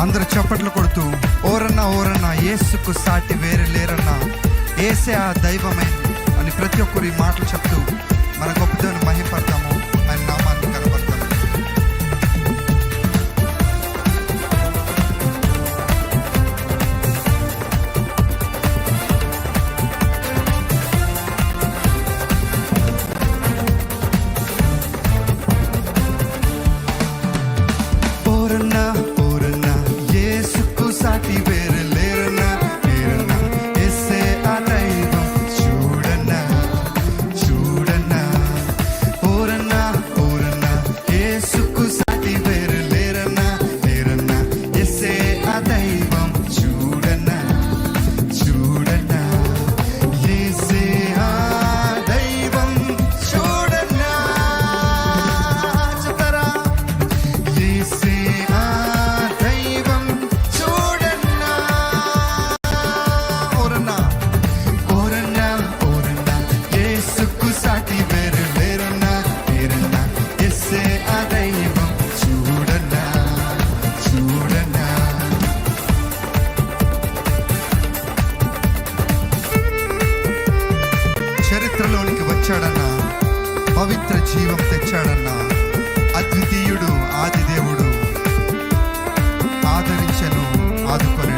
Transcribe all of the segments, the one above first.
అందరు చప్పట్లు కొడుతూ ఓరన్నా ఓరన్నా ఏసుకు సాటి వేరే లేరన్నా ఏసే ఆ దైవమే అని ప్రతి ఒక్కరు ఈ మాటలు చెప్తూ தெய்வம் పవిత్ర జీవం తెచ్చాడన్నా అద్వితీయుడు ఆదిదేవుడు ఆదరించను ఆదుకొని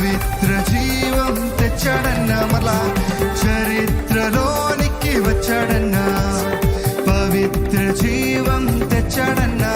పవిత్ర జీవం తెచ్చాడన్న మరలా చరిత్రలోనికి వచ్చాడన్న. పవిత్ర జీవం తెచ్చాడన్నా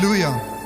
Hallelujah.